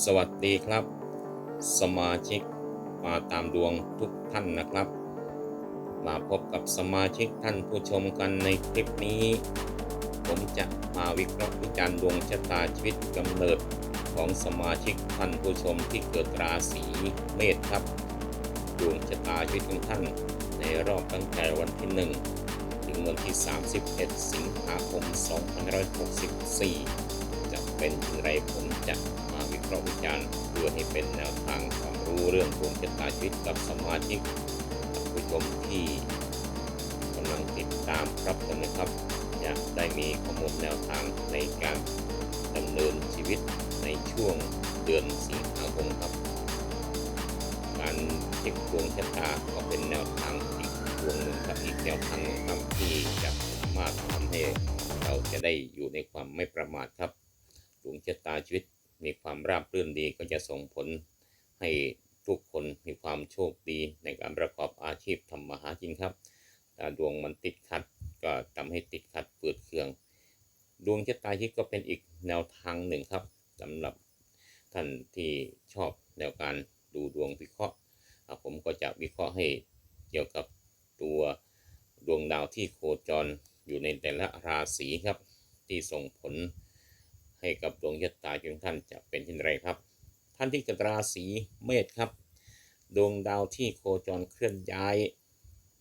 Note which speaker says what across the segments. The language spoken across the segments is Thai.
Speaker 1: สวัสดีครับ สมาชิกมาตามดวงทุกท่านนะครับ มาพบกับสมาชิกท่านผู้ชมกันในคลิปนี้ ผมจะมาวิเคราะห์วิจารณ์ดวงชะตาชีวิตกำเนิดของสมาชิกท่านผู้ชมที่เกิดราศีเมษครับ ดวงชะตาชีวิตของท่านในรอบตั้งแต่วันที่ 1 ถึงวันที่ 31 สิงหาคม 2564 จะเป็นอย่างไรผมจะ มาวิเราพิจารณ์เพื่อให้เป็นแนวทางความรู้เรื่องดวงชะตาชีวิตกับสมาชิกผู้ชมที่กำลังติดตามรับชมนะครับจะได้มีข้อมูลแนวทางในการดำเนินชีวิตในช่วงเดือนสิงหาคมครับ การเช็คดวงชะตาก็เป็นแนวทางอีกดวงหนึ่งครับอีกแนวทางหนึ่งครับที่จะสามารถทำให้เราจะได้อยู่ในความไม่ประมาทครับดวงชะตาชีวิต มีความราบรื่นดีก็จะส่งผลให้ทุกคนมีความโชคดีในการประกอบอาชีพทำมาหากินครับถ้าดวงมันติดขัดก็ทำให้ติดขัดปืดเคือง ดวงชะตาชีวิตก็เป็นอีกแนวทางหนึ่งครับสำหรับท่านที่ชอบแนวการดูดวงวิเคราะห์ ผมก็จะวิเคราะห์ให้เกี่ยวกับตัวดวงดาวที่โคจรอยู่ในแต่ละราศีครับ ที่ส่งผล ให้กับดวงชะตาของท่านจะเป็นเช่นไรครับ ท่านที่เกิดราศีเมษครับ ดวงดาวที่โคจรเคลื่อนย้าย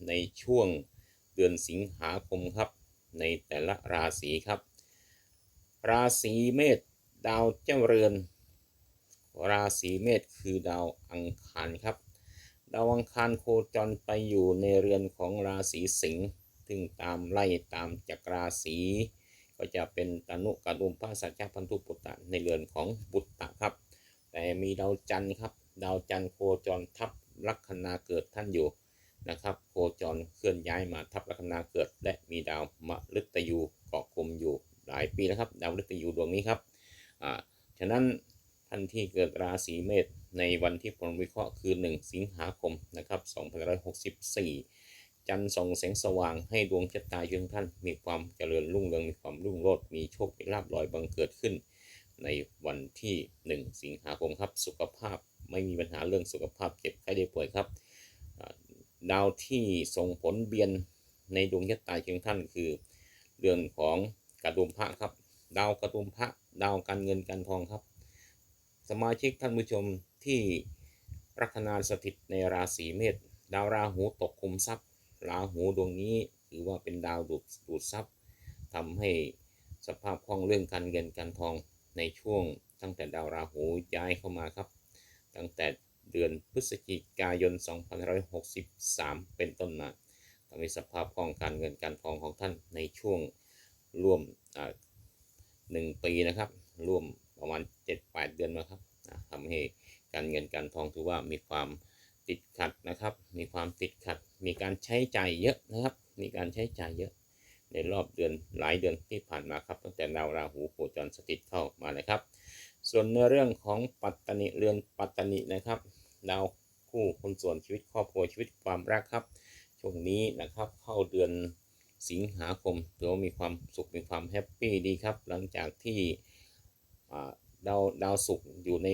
Speaker 1: ในช่วงเดือนสิงหาคมครับ ในแต่ละราศีครับ ราศีเมษดาวเจ้าเรือน ราศีเมษคือดาวอังคารครับ ดาวอังคารโคจรไปอยู่ในเรือนของราศีสิงห์ซึ่งตามไล่ตามจากราศี ก็จะเป็นตนุกดุมพระสัจจพันธุปุตตะในเรือนของบุตตะครับ แต่มีดาวจันทร์ครับ ดาวจันทร์โคจรทับลัคนาเกิดท่านอยู่นะครับ โคจรเคลื่อนย้ายมาทับลัคนาเกิด และมีดาวมฤตยูเกาะกลุ่มอยู่หลายปีแล้วครับ ดาวมฤตยูดวงนี้ครับอ่าฉะนั้นท่านที่เกิดราศีเมษในวันที่ผมวิเคราะห์คือ 1 สิงหาคมนะครับ2564 จันทร์ส่องแสงสว่างให้ดวงชะตาของท่านมีความเจริญรุ่งเรืองมีความรุ่งโรจน์มีโชคมีลาภลอยบังเกิดขึ้น ในวันที่ 1 สิงหาคมครับสุขภาพไม่มีปัญหาเรื่องสุขภาพเจ็บไข้ได้ป่วยครับดาวที่ส่งผลเบียนในดวงชะตาของท่านคือ เรื่องของกระดุมพระครับ ดาวกระดุมพระดาวการเงินการทองครับ สมาชิกท่านผู้ชมที่ลัคนาสถิตในราศีเมษดาวราหูตกคุมทรัพย์ ราหูดวงนี้ถือว่าเป็นดาวดูดดูดทรัพย์ทำให้สภาพคล่องเรื่องการเงินการทองในช่วงตั้งแต่ดาวราหูย้ายเข้ามาครับ ตั้งแต่เดือนพฤศจิกายน 2563 เป็นต้นมาทำให้สภาพคล่องการเงินการทองของท่านในช่วงร่วมหนึ่งปีนะครับ ร่วมประมาณ 7-8 เดือนมาครับทำให้การเงินการทองถือว่ามีความติดขัดนะครับ มีความติดขัด มีการใช้จ่ายเยอะนะครับ มีการใช้จ่ายเยอะ ในรอบเดือนหลายเดือนที่ผ่านมาครับ ตั้งแต่ดาวราหูโคจรสถิตเข้ามานะครับ ส่วนในเรื่องของปัตตนิเรือนปัตตนินะครับ ดาวคู่คนส่วนชีวิตครอบครัวชีวิตความรักครับ ช่วงนี้นะครับเข้าเดือนสิงหาคมถือว่ามีความสุขมีความแฮปปี้ดีครับ หลังจากที่ดาวดาวศุกร์อยู่ใน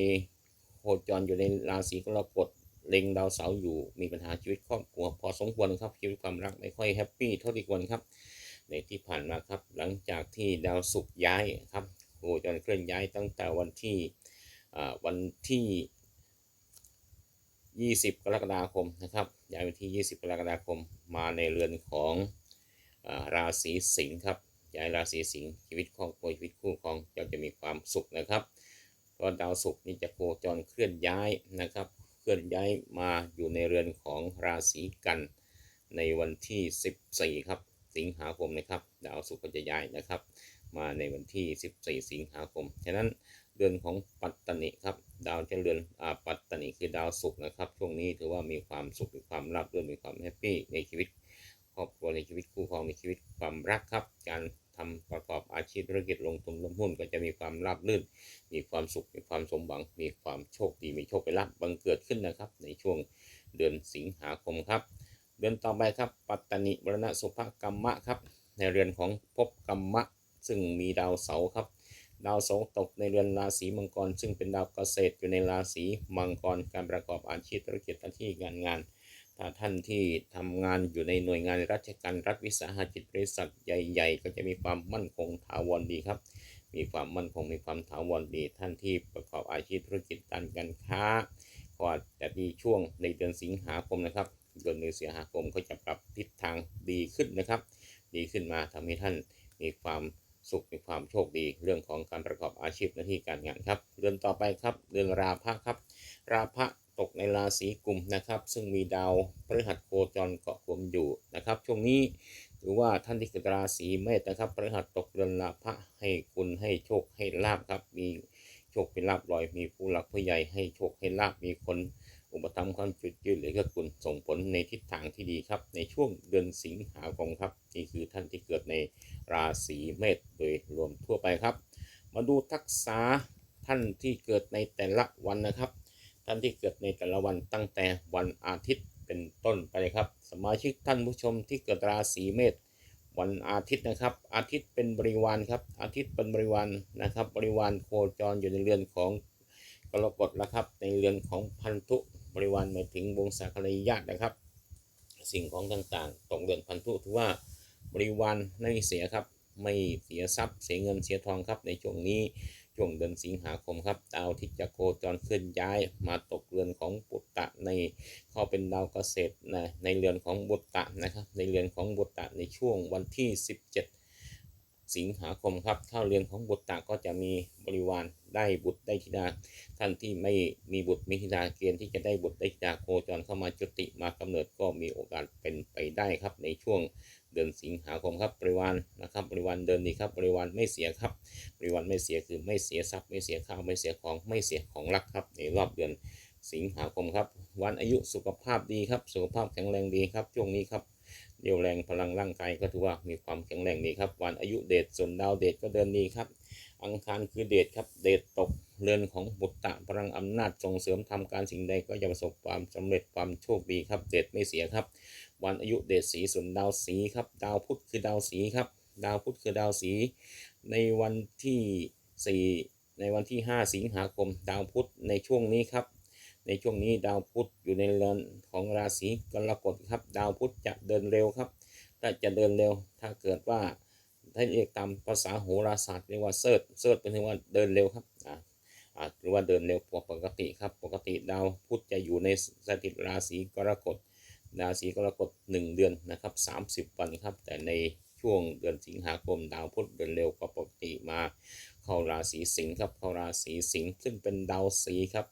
Speaker 1: โคจรอยู่ในราศีกรกฎ เล็งดาวเสาร์อยู่มีปัญหาชีวิตครอบครัวพอสมควรครับชีวิตความรักไม่ค่อยแฮปปี้เท่าที่ควรครับ ในที่ผ่านมาครับ หลังจากที่ดาวศุกร์ย้ายครับโคจรเคลื่อนย้ายตั้งแต่วันที่วันที่ 20 กรกฎาคมนะครับย้ายวันที่ 20 กรกฎาคมมาในเรือนของอราศีสิงห์ครับย้ายราศีสิงห์ชีวิตครอบครัวชีวิตคู่ครองก็จะมีความสุขนะครับก็ดาวศุกร์นี่จะโคจรเคลื่อนย้ายนะครับ ลื่อนย้ายมาอยู่ในเรือนของราศีกันในวันที่ 14 ครับ สิงหาคมนะครับ ดาวศุกร์ก็จะย้ายนะครับ มาในวันที่ 14 สิงหาคม ฉะนั้นเดือนของปัตตนิครับ ดาวเจริญอาปัตตนิคือดาวศุกร์นะครับ ช่วงนี้ถือว่ามีความสุขมีความราบรื่นมีความแฮปปี้ในชีวิตครอบครัวในชีวิตคู่ครองในชีวิตความรักครับ การ ทำประกอบอาชีพธุรกิจลงทุนลงหุ้นก็จะมีความราบรื่น มีความสุข มีความสมหวัง มีความโชคดี มีโชคไปลาภบังเกิดขึ้นนะครับ ในช่วงเดือนสิงหาคมครับ เดือนต่อไปครับ ปัตตนิมรณสุภกรรมะครับ ในเรือนของภพกรรมะ ซึ่งมีดาวเสาร์ครับ ดาวเสาร์ตกในเรือนราศีมังกร ซึ่งเป็นดาวเกษตรอยู่ในราศีมังกร การประกอบอาชีพธุรกิจหน้าที่การงาน ถ้าท่านที่ทำงานอยู่ในหน่วยงานราชการรัฐวิสาหกิจบริษัทใหญ่ ๆ ก็จะมีความมั่นคงถาวรดีครับ มีความมั่นคงมีความถาวรดี ท่านที่ประกอบอาชีพธุรกิจด้านการค้าก็จะดีช่วงในเดือนสิงหาคมนะครับเดือนสิงหาคมก็จะปรับทิศทางดีขึ้นนะครับ ดีขึ้นมาทำให้ท่านมีความสุขมีความโชคดี เรื่องของการประกอบอาชีพหน้าที่การงานครับ เดือนต่อไปครับ เดือนราพะครับ ราพะ ตกในราศีกุมนะครับ ซึ่งมีดาวพฤหัสโคจรเกาะกลุ่มอยู่นะครับ ช่วงนี้ถือว่าท่านที่เกิดราศีเมษนะครับพฤหัสตกเดือนราพระให้คุณให้โชคให้ลาบครับ มีโชคเป็นลาบลอย มีผู้หลักผู้ใหญ่ให้โชคให้ลาบมีคนอุปถัมภ์ความจุดยืนหรือก็คุณส่งผลในทิศทางที่ดีครับ ในช่วงเดือนสิงหาคมครับนี่คือท่านที่เกิดในราศีเมษโดยรวมทั่วไปครับ มาดูทักษะท่านที่เกิดในแต่ละวันนะครับ ท่านที่เกิดในแต่ละวันตั้งแต่วันอาทิตย์เป็นต้นไปครับ สมาชิกท่านผู้ชมที่เกิดราศีเมษวันอาทิตย์นะครับ อาทิตย์เป็นบริวารครับ อาทิตย์เป็นบริวารนะครับ บริวารโคจรอยู่ในเรือนของกรกฎนะครับ ในเรือนของพันธุบริวารหมายถึงวงศาคณญาตนะครับ สิ่งของต่างๆตกเดือนพันธุถือว่าบริวารไม่เสียครับ ไม่เสียทรัพย์เสียเงินเสียทองครับในช่วงนี้ ช่วงเดือนสิงหาคมครับ ดาวที่จะโคจรเคลื่อนย้ายมาตกเรือนของบุตตะในเข้าเป็นดาวเกษตรนะในเรือนของบุตตะนะครับ ในเรือนของบุตตะในช่วงวันที่ 17 สิงหาคมครับเข้าเรือนของบุตตะก็จะมีบริวารได้บุตรได้ธิดา ท่านที่ไม่มีบุตรมีธิดาเกณฑ์ที่จะได้บุตรได้ธิดาโคจรเข้ามาจุติมากำเนิดก็มีโอกาสเป็นไปได้ครับในช่วง เดือนสิงหาคมครับ บริวารนะครับ บริวารเดินดีครับ บริวารไม่เสียครับ บริวารไม่เสียคือไม่เสียทรัพย์ไม่เสียข้าวไม่เสียของไม่เสียของรักครับในรอบเดือนสิงหาคมครับ วันอายุสุขภาพดีครับ สุขภาพแข็งแรงดีครับ ช่วงนี้ครับเรี่ยวแรงพลังร่างกายก็ถือว่ามีความแข็งแรงดีครับ วันอายุเดชส่วนดาวเดชก็เดินดีครับ อังคารคือเดชครับ เดชตกเรือนของบุตตะพลังอำนาจส่งเสริมทำการสิ่งใดก็จะประสบความสำเร็จความโชคดีครับ เดชไม่เสียครับ วันอายุเดชสีส่วนดาวสีครับ ดาวพุธคือดาวสีครับ ดาวพุธคือดาวสี ในวันที่ 4 ในวันที่ 5 สิงหาคม ดาวพุธในช่วงนี้ครับ ในช่วงนี้ดาวพุธอยู่ในเรือนของราศีกรกฎครับ ดาวพุธจะเดินเร็วครับถ้าจะเดินเร็ว ถ้าเกิดว่าถ้าเรียกตามภาษาโหราศาสตร์เรียกว่าเซิร์ชเซิร์ชเป็นว่าเดินเร็วครับอ่าอ่าหรือว่าเดินเร็วกว่าปกติครับ ปกติดาวพุธจะอยู่ในสถิตราศีกรกฎ ราศีกรกฎ1เดือนนะครับ 30 วันครับ แต่ในช่วงเดือนสิงหาคมดาวพุธเดินเร็วกว่าปกติมาเข้าราศีสิงห์ครับเข้าราศีสิงห์ซึ่งเป็นดาวสีครับ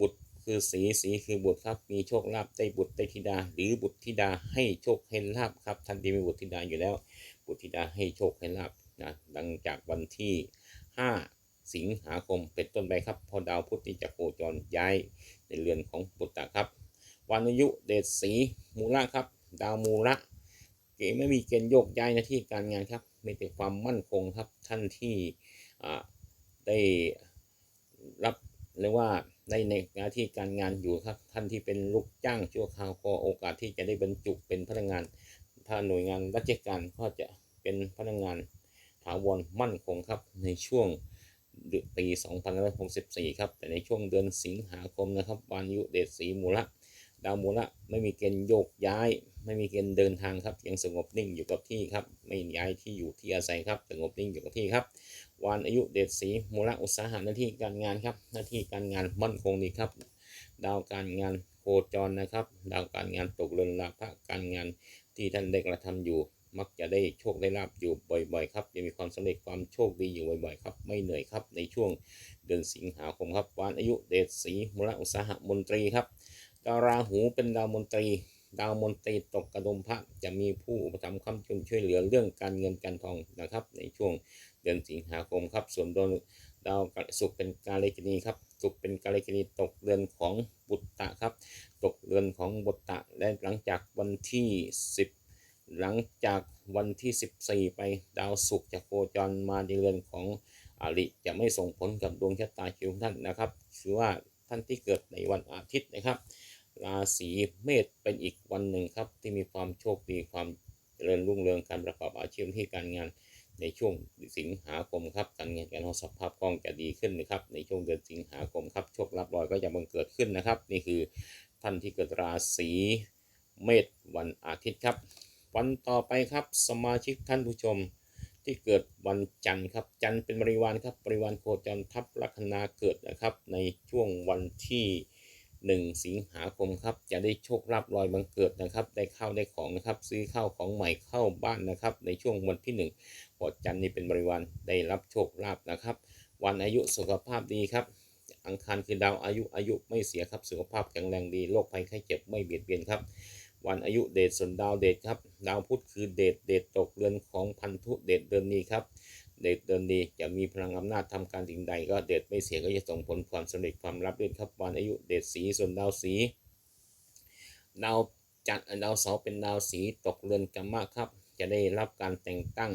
Speaker 1: บุตรคือสีสีคือบุตรครับมีโชคลาภได้บุตรได้ธิดา หรือบุตรธิดาให้โชคให้ลาภครับท่านที่มีบุตรธิดาอยู่แล้ว บุตรธิดาให้โชคให้ลาภนะดังจากวันที่ 5 สิงหาคมเป็นต้นไปครับพอดาวพุธที่จะโคจรย้ายในเรือนของบุตรครับ วันอายุเดชสีมูละครับ ดาวมูละเกณฑ์ไม่มีเกณฑ์โยกย้ายหน้าที่การงานครับมีแต่ความมั่นคงครับท่านที่ได้รับเรียกว่าได้ในหน้าที่การงานอยู่ครับ ท่านที่เป็นลูกจ้างชั่วคราวก็โอกาสที่จะได้บรรจุเป็นพนักงาน ถ้าหน่วยงานราชการก็จะเป็นพนักงานถาวรมั่นคงครับในช่วงปี 2564 ครับ แต่ในช่วงเดือนสิงหาคมนะครับวันอายุเดชสีมูละ ดาวมูละไม่มีเกณฑ์โยกย้าย ไม่มีเกณฑ์เดินทางครับยังสงบนิ่งอยู่กับที่ครับ ไม่ย้ายที่อยู่ที่อาศัยครับ สงบนิ่งอยู่กับที่ครับ วันอายุเดชสีมูละอุตสาหะหน้าที่การงานครับ หน้าที่การงานมั่นคงดีครับ ดาวการงานโคจรนะครับ ดาวการงานตกเรือนลาภการงานที่ท่านได้กระทำอยู่ มักจะได้โชคได้ลาบอยู่บ่อย ๆ ครับจะมีความสำเร็จความโชคดีอยู่บ่อยๆครับ ไม่เหนื่อยครับในช่วงเดือนสิงหาคมครับวันอายุเดชสีมูละอุตสาหะมนตรีครับ ดาวราหูเป็นดาวมนตรี ดาวมนตรีตกกระดมพระจะมีผู้อุปถัมภ์คำจุนช่วยเหลือเรื่องการเงินการทองนะครับ ในช่วงเดือนสิงหาคมครับ ส่วนดวงดาวศุกร์เป็นกาเลกินีครับศุกร์เป็นกาเลกินีตกเรือนของบุตตะครับ ตกเรือนของบุตตะและหลังจากวันที่ 10 หลังจากวันที่ 14 ไปดาวศุกร์จะโคจรมาในเรือนของอริจะไม่ส่งผลกับดวงชะตาชีวิตของท่านนะครับถือว่าท่านที่เกิดในวันอาทิตย์นะครับ ราศีเมษเป็นอีกวันหนึ่งครับที่มีความโชคดีความเจริญรุ่งเรืองการประกอบอาชีพที่การงานในช่วงสิงหาคมครับการเงินการทองสภาพคล่องจะดีขึ้นนะครับ ในช่วงเดือนสิงหาคมครับโชคลาภลอยก็จะบังเกิดขึ้นนะครับ นี่คือท่านที่เกิดราศีเมษวันอาทิตย์ครับ วันต่อไปครับสมาชิกท่านผู้ชมที่เกิดวันจันทร์ครับจันทร์เป็นบริวารครับบริวารโคจรทับลัคนาเกิดนะครับ ในช่วงวันที่ 1 สิงหาคมครับ จะได้โชคลาภลอยบังเกิดนะครับ ได้ข้าวได้ของนะครับ ซื้อข้าวของใหม่เข้าบ้านนะครับ ในช่วงวันที่1พอจันนี่เป็นบริวารได้รับโชคลาภนะครับ วันอายุสุขภาพดีครับ อังคารคือดาวอายุอายุไม่เสียครับ สุขภาพแข็งแรงดี โรคภัยไข้เจ็บไม่เบียดเบียนครับ วันอายุเดชส่วนดาวเดชครับ ดาวพุธคือเดชเดชตกเรือนของพันธุเดชเดือนนี้ครับ เดชเดินดีจะมีพลังอำนาจทำการสิ่งใด ก็เดชไม่เสียก็จะส่งผลความสำเร็จความรับเรื่อนครับวันอายุเดชสีส่วนดาวสีดาวจันดาวเสาเป็นดาวสีตกเรือนกรรมะครับ จะได้รับการแต่งตั้ง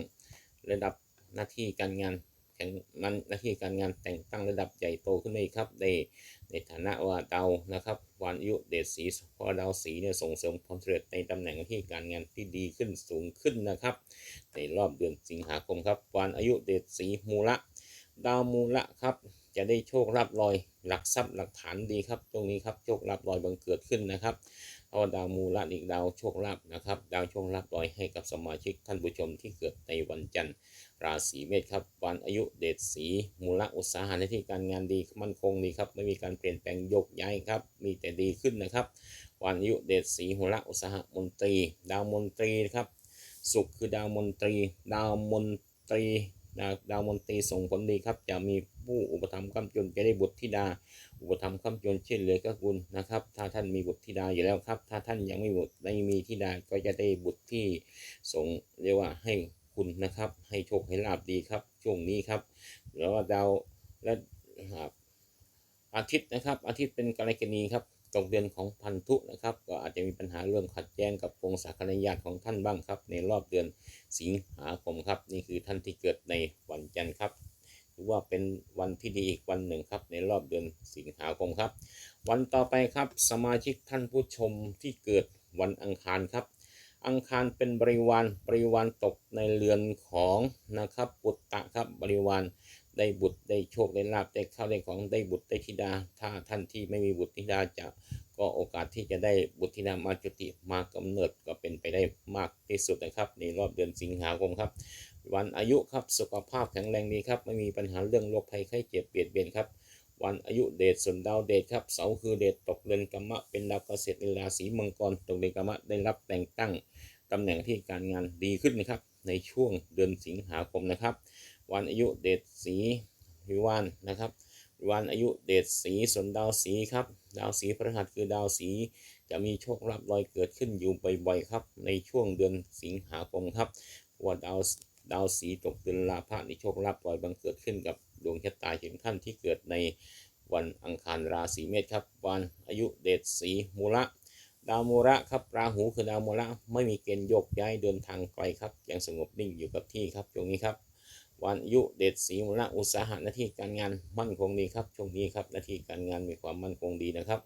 Speaker 1: ระดับหน้าที่การงานแข่งมันหน้าที่การงานแต่งตั้งระดับใหญ่โตขึ้นไปอีกครับได้ ในฐานะว่าดาวนะครับวันอายุเดชสีเพราะดาวสีเนี่ยส่งเสริมความสำเร็จในตำแหน่งที่การงานที่ดีขึ้นสูงขึ้นนะครับ ในรอบเดือนสิงหาคมครับวันอายุเดชสีมูละ ดาวมูละครับ จะได้โชคลาภลอย หลักทรัพย์หลักฐานดีครับ ตรงนี้ครับโชคลาภลอยบังเกิดขึ้นนะครับ เพราะดาวมูละอีกดาวโชคลาภนะครับ ดาวโชคลาภลอยให้กับสมาชิกท่านผู้ชมที่เกิดในวันจันทร์ ราศีเมษครับวันอายุเดชสีมูลอุตสาหะในที่การงานดีมั่นคงดีครับไม่มีการเปลี่ยนแปลงยกย้ายครับมีแต่ดีขึ้นนะครับ วันอายุเดชสีมูลอุตสาหะมนตรี ดาวมนตรีครับสุขคือดาวมนตรี ดาวมนตรีดาวมนตรีส่งผลดีครับ จะมีผู้อุปถัมภ์ค้ำจุนจะได้บุตรธิดา อุปถัมภ์ค้ำจนเช่นเหลือก็คุณนะครับ ถ้าท่านมีบุตรธิดาอยู่แล้วครับ ถ้าท่านยังไม่บุตรไม่มีธิดาก็จะได้บุตรที่ส่งเรียกว่าให้คุณนะครับ ให้โชคให้ลาบดีครับ ช่วงนี้ครับแล้วดาวและอาทิตย์นะครับ อาทิตย์เป็นกรกณีครับตกเดือนของพันธุนะครับ ก็อาจจะมีปัญหาเรื่องขัดแย้งกับวงศาคณญาติของท่านบ้างครับ ในรอบเดือนสิงหาคมครับ นี่คือท่านที่เกิดในวันจันทร์ครับ ถือว่าเป็นวันที่ดีอีกวันหนึ่งครับในรอบเดือนสิงหาคมครับ วันต่อไปครับสมาชิกท่านผู้ชมที่เกิดวันอังคารครับ อังคารเป็นบริวารบริวารตกในเรือนของนะครับปุตตะครับบริวารได้บุตรได้โชคได้ลาบได้ข้าวได้ของได้บุตรได้ธิดา ถ้าท่านที่ไม่มีบุตรธิดาจะก็โอกาสที่จะได้บุตรธิดามาจุติมากำเนิดก็เป็นไปได้มากที่สุดนะครับ ในรอบเดือนสิงหาคมครับ วันอายุครับสุขภาพแข็งแรงดีครับไม่มีปัญหาเรื่องโรคภัยไข้เจ็บเบียดเบียนครับวันอายุเดชส่วนดาวเดชครับเสาร์คือเดชตกเรือนกรรมะเป็นดาวเกษตรในราศีมังกรตกเรือนกรรมะได้รับแต่งตั้งตำแหน่งที่การงานดีขึ้นนะครับในช่วงเดือนสิงหาคมนะครับ วันอายุเดชสีวิวานนะครับวันอายุเดชสีส่วนดาวสีครับดาวสีพฤหัสคือดาวสีจะมีโชคลาภลอยเกิดขึ้นอยู่บ่อยๆครับ ในช่วงเดือนสิงหาคมครับว่าดาว ดาวสีตกเดือนลาภะในโชคลาภลอยบังเกิดขึ้นกับดวงชะตาถึงท่านที่เกิดในวันอังคารราศีเมษครับ วันอายุเดชสีมูละดาวมูระครับราหูคือดาวมูระไม่มีเกณฑ์โยกย้ายเดินทางไกลครับยังสงบนิ่งอยู่กับที่ครับช่วงนี้ครับ วันอายุเดชสีมูละอุตสาหะหน้าที่การงานมั่นคงดีครับช่วงนี้ครับหน้าที่การงานมีความมั่นคงดีนะครับ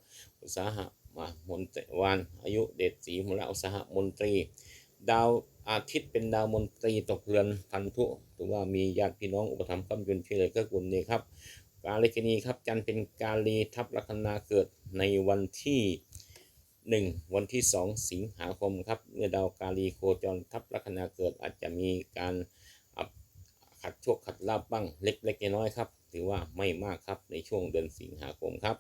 Speaker 1: อุตสาหะมามนตรีวันอายุเดชสีมูละอุตสาหะมนตรี ดาวอาทิตย์เป็นดาวมนตรีตกเรือนพันธุถือว่ามีญาติพี่น้องอุปถัมภ์กำยุนช่วยเหลือเกื้อกูลนี่ครับ กาลิกนีครับจันเป็นกาลีทับลัคนาเกิดในวันที่ 1 วันที่ 2 สิงหาคมครับ เมื่อดาวกาลีโคจรทับลัคนาเกิดอาจจะมีการขัดโชคขัดลาบบ้างเล็กๆน้อยๆครับถือว่าไม่มากครับในช่วงเดือนสิงหาคมครับ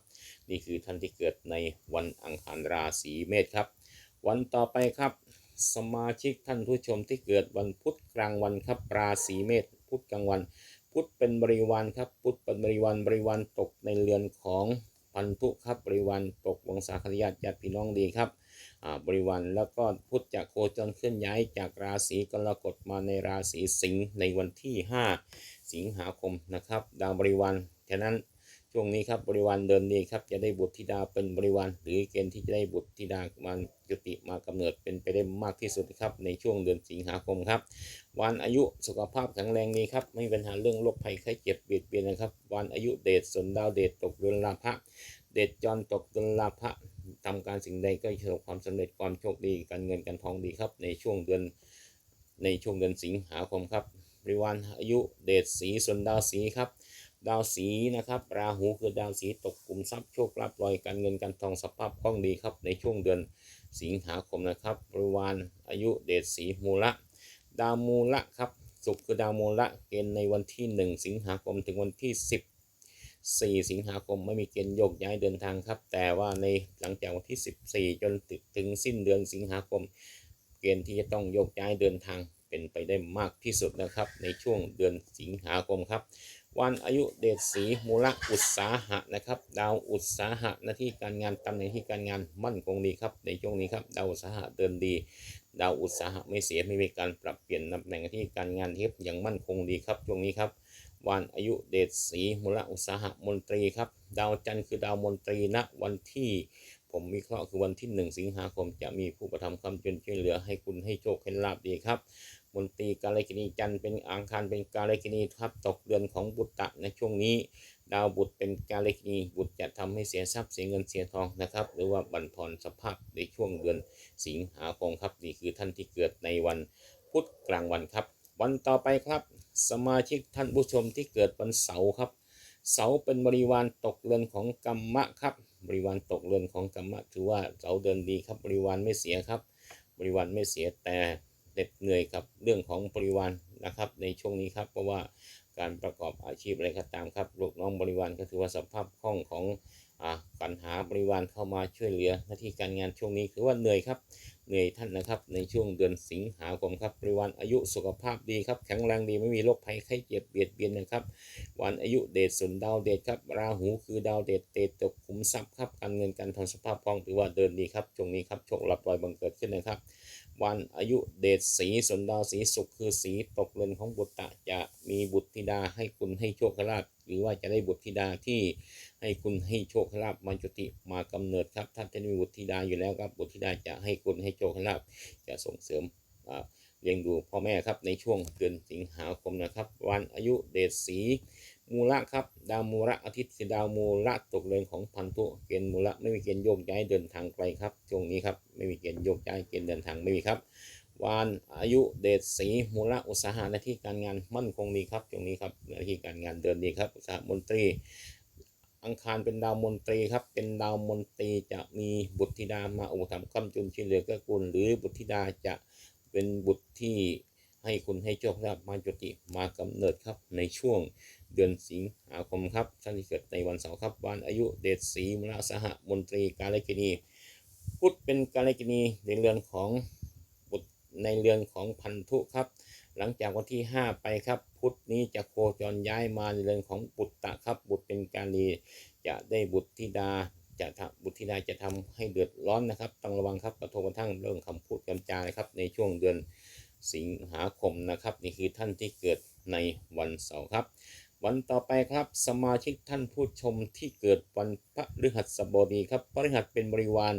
Speaker 1: นี่คือท่านที่เกิดในวันอังคารราศีเมษครับ วันต่อไปครับ สมาชิกท่านผู้ชมที่เกิดวันพุธกลางวันครับราศีเมษพุธกลางวัน พุธเป็นบริวารครับ พุธเป็นบริวารบริวารตกในเรือนของพันธุครับบริวารตกวงศาคณญาติญาติพี่น้องดีครับอ่าบริวารแล้วก็พุธจะโคจรเคลื่อนย้ายจากราศีกรกฎมาในราศีสิงห์ในวันที่ 5 สิงหาคมนะครับ ดาวบริวารฉะนั้น ช่วงนี้ครับบริวารเดินดีครับจะได้บุตรธิดาเป็นบริวารหรือเกณฑ์ที่จะได้บุตรธิดามาจุติมากำเนิดเป็นไปได้มากที่สุดครับในช่วงเดือนสิงหาคมครับ วันอายุสุขภาพแข็งแรงดีครับไม่มีปัญหาเรื่องโรคภัยไข้เจ็บเบียดเบียนนะครับ วันอายุเดชสนดาวเดชตกเดือนลาภะเดชจรตกเดือนลาภะทำการสิ่งใดก็ประสบความสำเร็จความโชคดีการเงินการทองดีครับ ในช่วงเดือนในช่วงเดือนสิงหาคมครับบริวารอายุเดชสีสนดาวสีครับ ดาวสีนะครับ ราหูคือดาวสีตกกลุ่มทรัพย์โชคลาภลอยการเงินการทองสภาพคล่องดีครับ ในช่วงเดือนสิงหาคมนะครับบริวารอายุเดชสีมูละ ดาวมูละครับศุกร์คือดาวมูละเกณฑ์ในวันที่ 1 สิงหาคมถึงวันที่ 10 4 สิงหาคมไม่มีเกณฑ์โยกย้ายเดินทางครับ แต่ว่าในหลังจากวันที่ 14 จนถึงสิ้นเดือนสิงหาคม เกณฑ์ที่จะต้องโยกย้ายเดินทางเป็นไปได้มากที่สุดนะครับ ในช่วงเดือนสิงหาคมครับ วันอายุเดชสีมูลอุตสาหะนะครับ ดาวอุตสาหะหน้าที่การงานตำแหน่งที่การงานมั่นคงดีครับ ในช่วงนี้ครับดาวอุตสาหะเดินดี ดาวอุตสาหะไม่เสียไม่มีการปรับเปลี่ยนตำแหน่งที่การงานเที่ยังมั่นคงดีครับช่วงนี้ครับวันอายุเดชสีมูลอุตสาหะมนตรีครับ ดาวจันทร์คือดาวมนตรีณวันที่ผมวิเคราะห์คือวันที่ 1 สิงหาคมจะมีผู้ประทำความจนช่วยเหลือให้คุณให้โชคให้ลาบดีครับ มนตรีกาลกินีจันทร์เป็นอังคารเป็นกาลกินีครับตกเดือนของบุตตะในช่วงนี้ ดาวบุตรเป็นกาลกินีบุตรจะทำให้เสียทรัพย์เสียเงินเสียทองนะครับ หรือว่าบั่นทอนสภาพในช่วงเดือนสิงหาคมครับนี่คือท่านที่เกิดในวันพุธกลางวันครับ วันต่อไปครับ สมาชิกท่านผู้ชมที่เกิดวันเสาร์ครับ เสาเป็นบริวารตกเรือนของกรรมะครับ บริวารตกเรือนของกรรมะถือว่าเสาเดินดีครับบริวารไม่เสียครับ บริวารไม่เสียแต่ เหน็ดเหนื่อยกับเรื่องของบริวารนะครับ ในช่วงนี้ครับเพราะว่าการประกอบอาชีพอะไรก็ตามครับลูกน้องบริวารก็ถือว่าสภาพคล่องของอปัญหาบริวารเข้ามาช่วยเหลือหน้าที่การงานช่วงนี้ถือว่าเหนื่อยครับเหนื่อยท่านนะครับ ในช่วงเดือนสิงหาคมครับบริวารอายุสุขภาพดีครับแข็งแรงดีไม่มีโรคภัยไข้เจ็บเบียดเบียนนะครับ วันอายุเดชสุนดาวเดชครับราหูคือดาวเดชเตตกขุมทรัพย์ครับการเงินการทองสภาพคล่องถือว่าเดินดีครับช่วงนี้ครับโชคลาภลอยบังเกิดขึ้นนะครับ วันอายุเดชสีสุนดาวสีสุขคือสีตกเรือนของบุตรจะมีบุตรธิดาให้คุณให้โชคลาภหรือว่าจะได้บุตรธิดาที่ให้คุณให้โชคลาภมาจุติมากำเนิดครับถ้าจะมีบุตรธิดาอยู่แล้วครับบุตรธิดาจะให้คุณให้โชคลาภจะส่งเสริมเลี้ยงดูพ่อแม่ครับในช่วงเดือนสิงหาคมนะครับ วันอายุเดชสี มูละครับ ดาวมูละอาทิตย์คือดาวมูละตกเรือนของพันธุเกณฑ์มูละไม่มีเกณฑ์โยกย้ายเดินทางไกลครับช่วงนี้ครับไม่มีเกณฑ์โยกย้ายเกณฑ์เดินทางไม่มีครับวันอายุเดชสีมูละอุตสาหะหน้าที่การงานมั่นคงดีครับช่วงนี้ครับหน้าที่การงานเดินดีครับอุตสาหมนตรี อังคารเป็นดาวมนตรีครับเป็นดาวมนตรีจะมีบุตรธิดามาอุปถัมภ์คำจุนช่วยเหลือเกื้อกูลหรือบุตรธิดาจะเป็นบุตรที่ให้คุณให้โชคลาภมาจุติมากำเนิดครับในช่วง เดือนสิงหาคมครับท่านที่เกิดในวันเสาร์ครับวันอายุเดชศรีมรสหมนตรีกาลกินีพุธเป็นกาลกินีในเรือนของบุตรในเรือนของพันธุครับ หลังจากวันที่ 5 ไปครับ พุธนี้จะโคจรย้ายมาในเรือนของบุตรตะครับ บุตรเป็นกาลีจะได้บุตรธิดาจะทำบุตรธิดาจะทำให้เดือดร้อนนะครับต้องระวังครับกระทบกระทั่งเรื่องคำพูดคำจานะครับ ในช่วงเดือนสิงหาคมนะครับ นี่คือท่านที่เกิดในวันเสาร์ครับ วันต่อไปครับสมาชิกท่านผู้ชมที่เกิดวันพระฤหัสบดีครับพระฤหัสเป็นบริวาร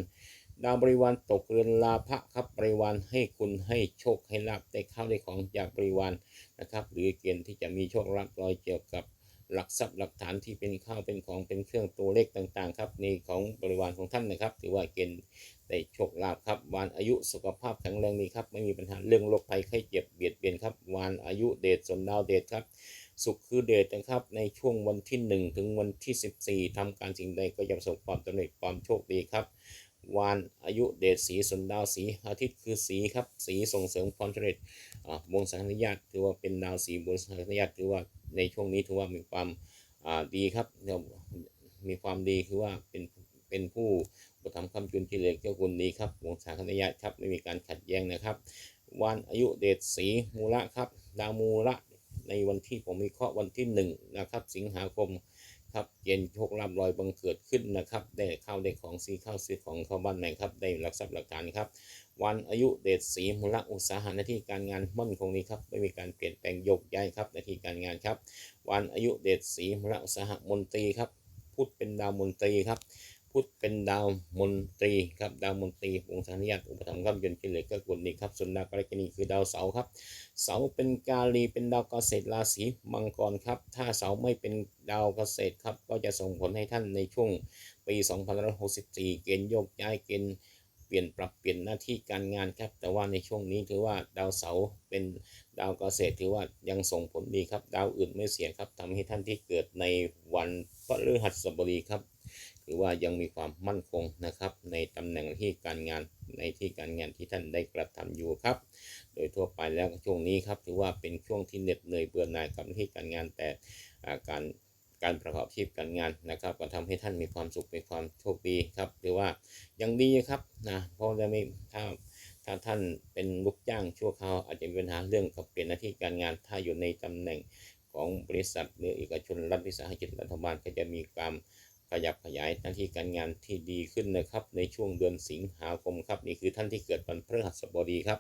Speaker 1: ดาวบริวารตกเรือนลาภะครับบริวารให้คุณให้โชคให้ลาบได้ข้าวได้ของจากบริวารนะครับ หรือเกณฑ์ที่จะมีโชคลาภลอยเกี่ยวกับหลักทรัพย์หลักฐานที่เป็นข้าวเป็นของเป็นเครื่องตัวเลขต่างๆ ครับในของบริวารของท่านนะครับ ถือว่าเกณฑ์ได้โชคลาภครับวานอายุสุขภาพแข็งแรงดีครับไม่มีปัญหาเรื่องโรคภัยไข้เจ็บเบียดเบียนครับวานอายุเดชสนดาวเดชครับ สุขคือเดชนะครับ ในช่วงวันที่ 1 ถึงวันที่ 14ทำการสิ่งใดก็จะประสบความสำเร็จความโชคดีครับวานอายุเดชสีสุนดาวสีอาทิตย์คือสีครับ สีส่งเสริมความสำเร็จอ่าวงสังคญาตถือว่าเป็นดาวสีบนสังคญาตถือว่าในช่วงนี้ถือว่ามีความดีครับมีความดีคือว่าเป็นเป็นผู้ประทำคำจุนที่เหลือเกี่ยวกุลดีครับวงสังคญาตครับไม่มีการขัดแย้งนะครับวันอายุเดชสีมูละครับดาวมูละ ในวันที่ผมมีเคราะห์วันที่หนึ่งนะครับสิงหาคมครับเกณฑ์โชคลาภลอยบังเกิดขึ้นนะครับ ได้ข้าวได้ของซื้อข้าวซื้อของเข้าบ้านไหนครับ ได้หลักทรัพย์หลักฐานครับ วันอายุเดชสีมูลอุตสาหะหน้าที่การงานมั่นคงนี้ครับ ไม่มีการเปลี่ยนแปลงโยกย้ายครับหน้าที่การงานครับ วันอายุเดชสีมูลอุตสาหะมนตรีครับพุธเป็นดาวมนตรีครับ พุธเป็นดาวมนตรีครับดาวมนตรีวงศานิยตอุปถัมภ์ครับยนต์กิเลสก็กุลนี้ครับส่วนดาวกรกฎนีคือดาวเสาครับเสาเป็นกาลีเป็นดาวเกษตรราศีมังกรครับ ถ้าเสาไม่เป็นดาวเกษตรครับก็จะส่งผลให้ท่านในช่วงปี2564 เกณฑ์โยกย้ายเกณฑ์เปลี่ยนปรับเปลี่ยนหน้าที่การงานครับ แต่ว่าในช่วงนี้ถือว่าดาวเสาเป็นดาวเกษตรถือว่ายังส่งผลดีครับ ดาวอื่นไม่เสียครับทำให้ท่านที่เกิดในวันพฤหัสบดีครับ ถือว่ายังมีความมั่นคงนะครับ ในตำแหน่งที่การงานในที่การงานที่ท่านได้กระทำอยู่ครับ โดยทั่วไปแล้วช่วงนี้ครับถือว่าเป็นช่วงที่เหน็ดเหนื่อยเบื่อหน่ายกับที่การงานแต่อาการการประกอบอาชีพการงานนะครับ ก็ทำให้ท่านมีความสุขมีความโชคดีครับถือว่ายังดีครับนะเพราะจะไม่ถ้าถ้าท่านเป็นลูกจ้างชั่วคราวอาจจะมีปัญหาเรื่องกับเปลี่ยนหน้าที่การงาน ถ้าอยู่ในตำแหน่งของบริษัทหรือเอกชนรัฐวิสาหกิจรัฐบาลก็จะมีความ ขยับขยายหน้าที่การงานที่ดีขึ้นนะครับ ในช่วงเดือนสิงหาคมครับ นี่คือท่านที่เกิดวันพฤหัสบดีครับ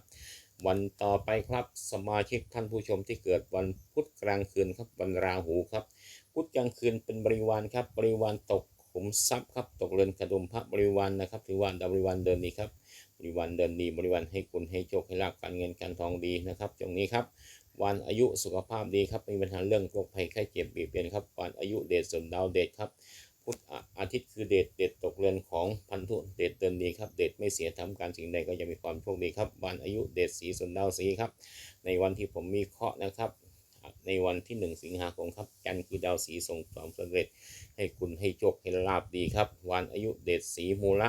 Speaker 1: วันต่อไปครับสมาชิกท่านผู้ชมที่เกิดวันพุธกลางคืนครับวันราหูครับ พุธกลางคืนเป็นบริวารครับบริวารตกขุมทรัพย์ครับตกเรือนกระดุมพระบริวารนะครับถือว่าดาวบริวารเดินดีครับบริวารเดินดีบริวารให้คุณให้โชคให้ลาภการเงินการทองดีนะครับตรงนี้ครับวันอายุสุขภาพดีครับไม่มีปัญหาเรื่องโรคภัยไข้เจ็บเบียดเบียนครับวันอายุเดชส่วนดาวเดชครับ พุธอาทิตย์คือเดชเดชตกเรือนของพันธุเดชเดินดีครับ เดชไม่เสียทำการสิ่งใดก็จะมีความโชคดีครับ วันอายุเดชสีส่วนดาวสีครับ ในวันที่ผมมีเคราะห์นะครับ ในวันที่ 1 สิงหาคมครับจันทร์คือดาวสีส่งความสำเร็จ ให้คุณให้โชคให้ลาบดีครับ วันอายุเดชสีมูละ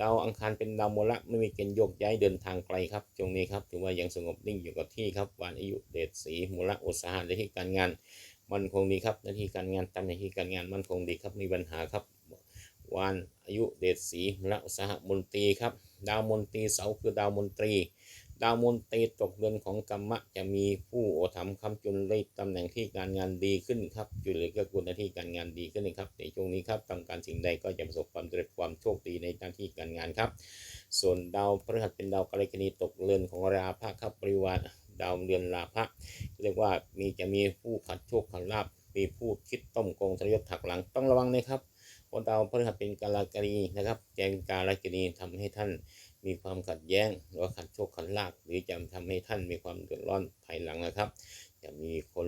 Speaker 1: ดาวอังคารเป็นดาวมูละไม่มีเกณฑ์โยกย้ายเดินทางไกลครับตรงนี้ครับถือว่ายังสงบนิ่งอยู่กับที่ครับวันอายุเดชสีมูละอุตสาหะและที่การงาน มันคงดีครับหน้าที่การงานตำแหน่งที่การงานมันคงดีครับมีปัญหาครับวันอายุเดชสีและสหมนตรีครับ ดาวมนตรีเสาคือดาวมนตรี ดาวมนตรีตกเดือนของกรรมะจะมีผู้โอทำคำจุนเลยตำแหน่งที่การงานดีขึ้นครับจุลเลยก็กุลหน้าที่การงานดีขึ้นนะครับ ในช่วงนี้ครับทำการสิ่งใดก็จะประสบความสำเร็จความโชคดีในหน้าที่การงานครับ ส่วนดาวพฤหัสเป็นดาวกาลกินีตกเรือนของราพะครับบริวาร ดาวเรือนราพะเรียกว่ามีจะมีผู้ขัดโชคขัดลาบมีผู้คิดต้มโกงทรยศถักหลังต้องระวังนะครับเพราะดาวพฤหัสเป็นกาลกรีนะครับแจงกาลกินีทำให้ท่านมีความขัดแย้งหรือขัดโชคขัดลาบหรือจะทำให้ท่านมีความเดือดร้อนภายหลังนะครับ จะมีคน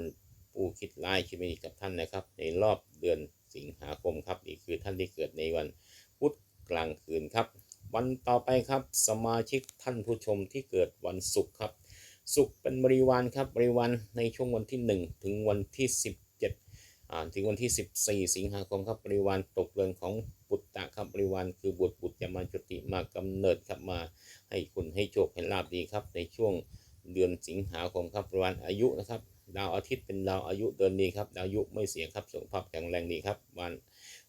Speaker 1: ผู้คิดร้ายคิดไม่ดีกับท่านนะครับ ในรอบเดือนสิงหาคมครับนี่คือท่านที่เกิดในวันพุธกลางคืนครับ วันต่อไปครับสมาชิกท่านผู้ชมที่เกิดวันศุกร์ครับ ศุกร์เป็นบริวารครับบริวารในช่วงวันที่ 1 ถึงวันที่ 17อ่าถึงวันที่ 14 สิงหาคมครับบริวารตกเรือนของปุตตะครับบริวารคือบุตรบุตรจะมาจุติมากำเนิดครับมาให้คุณให้โชคให้ลาบดีครับ ในช่วงเดือนสิงหาคมครับบริวารอายุนะครับดาวอาทิตย์เป็นดาวอายุเดินดีครับดาวอายุไม่เสียครับสุขภาพแข็งแรงดีครับวัน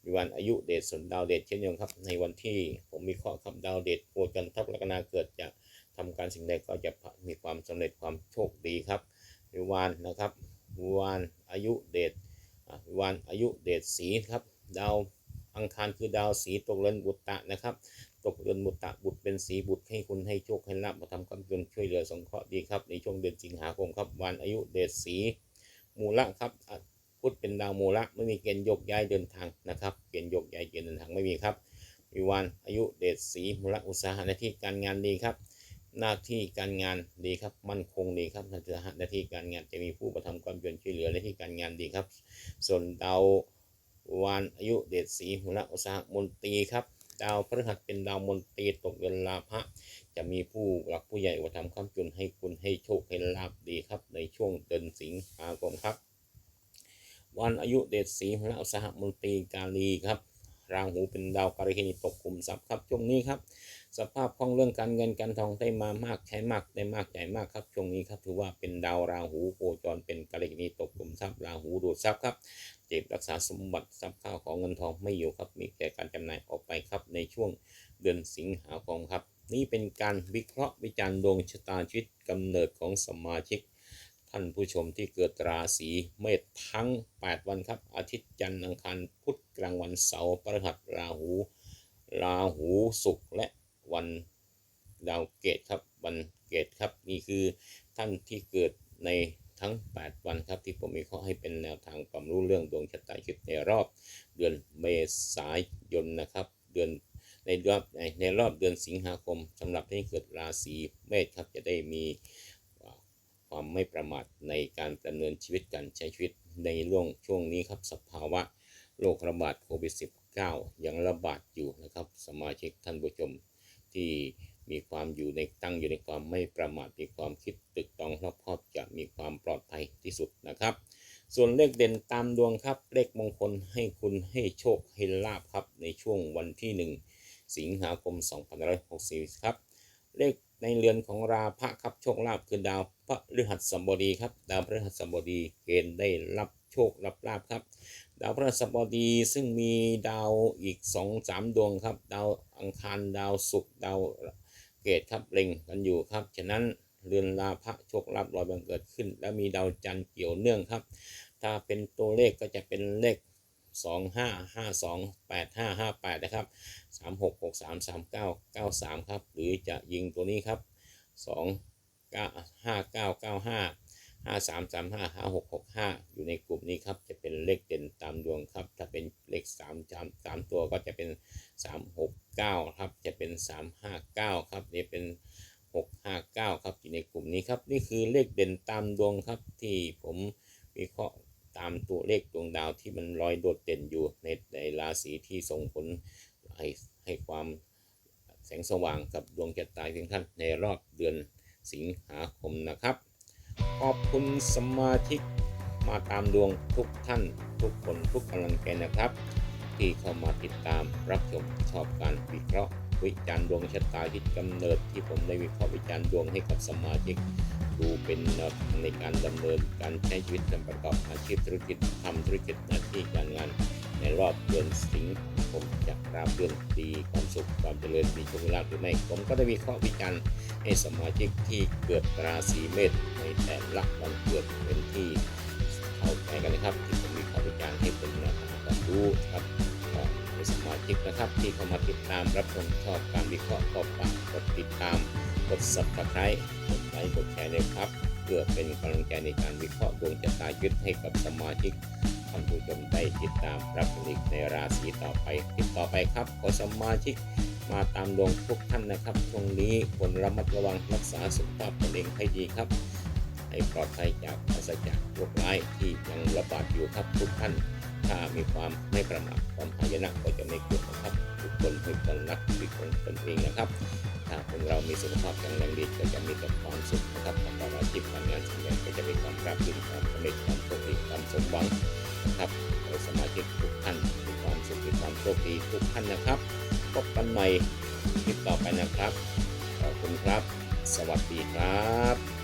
Speaker 1: บริวารอายุเดชสนดาวเดชเช่นเดียวกันครับ ในวันที่ผมมีข้อครับดาวเดชโคจรทับลัคนาเกิดจะ ทำการสิ่งใดก็จะมีความสำเร็จความโชคดีครับวิวานนะครับวิวานอายุเดชวิวานอายุเดชสีครับดาวอังคารคือดาวสีตกเรือนบุตตะนะครับ ตกเรือนบุตตะบุตรเป็นสีบุตรให้คุณให้โชคให้ลาบมาทำความจนช่วยเหลือสงเคราะห์ดีครับในช่วงเดือนสิงหาคมครับวันอายุเดชสีมูละครับพุธเป็นดาวมูละไม่มีเกณฑ์ยกย้ายเดินทางนะครับเกณฑ์ยกย้ายเกณฑ์เดินทางไม่มีครับวิวานอายุเดชสีมูละอุตสาหะหน้าที่การงานดีครับ หน้าที่การงานดีครับ มั่นคงดีครับหน้าที่การงานจะมีผู้ประทำความเพียรช่วยเหลือหน้าที่การงานดีครับ ส่วนดาววานอายุเดชสีมูลอุตสาหมนตรีครับดาวพฤหัสเป็นดาวมนตรีตกเดือนลาภะจะมีผู้หลักผู้ใหญ่ประทำความจุนให้คุณให้โชคให้ลาบดีครับ ในช่วงเดือนสิงหาคมครับ วันอายุเดชสีมูลอุตสาหมนตรีกาลีครับราหูเป็นดาวการินีตกกลุ่มทรัพย์ครับช่วงนี้ครับ สภาพคล่องเรื่องการเงินการทองได้มามากใช้มากได้มากใหญ่มากครับช่วงนี้ครับถือว่าเป็นดาวราหูโคจรเป็นกรินีตกกลุ่มทรัพย์ราหูดูดทรัพย์ครับเจ็บรักษาสมบัติทรัพย์ข้าวของเงินทองไม่อยู่ครับมีแก่การจำหน่ายออกไปครับในช่วงเดือนสิงหาคมครับ นี่เป็นการวิเคราะห์วิจารณ์ดวงชะตาชีวิตกำเนิดของสมาชิกท่านผู้ชมที่เกิดราศีเมษทั้ง 8 วันครับ อาทิตย์จันทร์อังคารพุธกลางวันเสาร์พฤหัสราหู ราหูศุกร์และ วันดาวเกตครับวันเกตครับนี่คือท่านที่เกิดในทั้ง 8 วันครับที่ผมมีข้อให้เป็นแนวทางความรู้เรื่องดวงชะตาชีวิตในรอบ เดือนเมษายนนะครับ เดือนในรอบในรอบเดือนสิงหาคมสำหรับที่เกิดราศีเมษครับจะได้มีความไม่ประมาทในการดำเนินชีวิตการใช้ชีวิตในช่วงช่วงนี้ครับสภาวะโรคระบาดโควิด -19 ยังระบาดอยู่นะครับ สมาชิกท่านผู้ชม ที่มีความอยู่ในตั้งอยู่ในความไม่ประมาทมีความคิดตึกตองรอบคอบจะมีความปลอดภัยที่สุดนะครับ ส่วนเลขเด่นตามดวงครับ เลขมงคลให้คุณให้โชคให้ลาบครับในช่วงวันที่ 1 สิงหาคม2564ครับ เลขในเรือนของราพะครับโชคลาภคือดาวพระฤหัสบดีครับ ดาวพฤหัสบดีเกณฑ์ได้รับโชครับลาภครับ ดาวพฤหัสบดีซึ่งมีดาวอีก2 3ดวงครับ ดาวอังคารดาวศุกร์ดาวเกตครับเล็งกันอยู่ครับฉะนั้นเรือนราพะโชคลาภลอยบังเกิดขึ้น และมีดาวจันทร์เกี่ยวเนื่องครับ ถ้าเป็นตัวเลขก็จะเป็นเลข 2 5 5 2 8 5 5 8 นะครับ 3 6 6 3 3 9 9 3 ครับ หรือจะยิงตัวนี้ครับ2 9 5 9 9 5 5 3 3 5 5 6 6 5อยู่ในกลุ่มนี้ครับ จะเป็นเลขเด่นตามดวงครับ ถ้าเป็นเลข3 3 3ตัวก็จะเป็น3 6 9ครับ จะเป็น3 5 9ครับ นี่เป็น6 5 9ครับอยู่ในกลุ่มนี้ครับ นี่คือเลขเด่นตามดวงครับ ที่ผมวิเคราะห์ตามตัวเลขดวงดาวที่มันลอยโดดเด่นอยู่ในในราศีที่ส่งผลให้ให้ความแสงสว่างกับดวงชะตาเพียงท่านในรอบเดือนสิงหาคมนะครับ ขอบคุณสมาชิกมาตามดวงทุกท่านทุกคนทุกกำลังใจนะครับ ที่เข้ามาติดตามรับชมชอบการวิเคราะห์วิจารณ์ดวงชะตาที่กำเนิดที่ผมได้วิเคราะห์วิจารณ์ดวงให้กับสมาชิกดูเป็นในการดำเนินการใช้ชีวิตการประกอบอาชีพธุรกิจทำธุรกิจหน้าที่การงาน ในรอบเดือนสิงหาคมจะราบเดือนดีความสุขความเจริญมีโชคลาภหรือไม่ผมก็ได้วิเคราะห์วิจารณ์ให้สมาชิกที่เกิดราศีเมษในแต่ละวันเกิดเป็นที่เข้าใจกันนะครับ ที่ผมวิเคราะห์วิจารณ์ให้เป็นแนวทางความรู้ครับก็ให้สมาชิกนะครับที่เข้ามาติดตามรับชมชอบการวิเคราะห์ก็ฝากกดติดตามกด subscribe กดไลค์กดแชร์เลยครับ เพื่อเป็นกำลังใจในการวิเคราะห์ดวงชะตายุทธให้กับสมาชิก ท่านผู้ชมได้ติดตามรับชมอีกในราศีต่อไปติดต่อไปครับขอสมาชิกมาตามดวงทุกท่านนะครับช่วงนี้ควรระมัดระวังรักษาสุขภาพตนเองให้ดีครับ ให้ปลอดภัยจากปราศจากโรคร้ายที่ยังระบาดอยู่ครับทุกท่าน ถ้ามีความไม่ประมาทความหายนะก็จะไม่เกิดนะครับทุกคนให้คนรักชีวิตของตนเองนะครับ ถ้าคนเรามีสุขภาพแข็งแรงดีก็จะมีแต่ความสุขนะครับประกอบอาชีพการงานสิ่งใดก็จะมีความราบรื่นความสำเร็จความโชคดีความสมหวัง นะครับโดยสมาชิกทุกท่านมีความสุขมีความโชคดีทุกท่านนะครับ พบกันใหม่คลิปต่อไปนะครับ ขอบคุณครับ สวัสดีครับ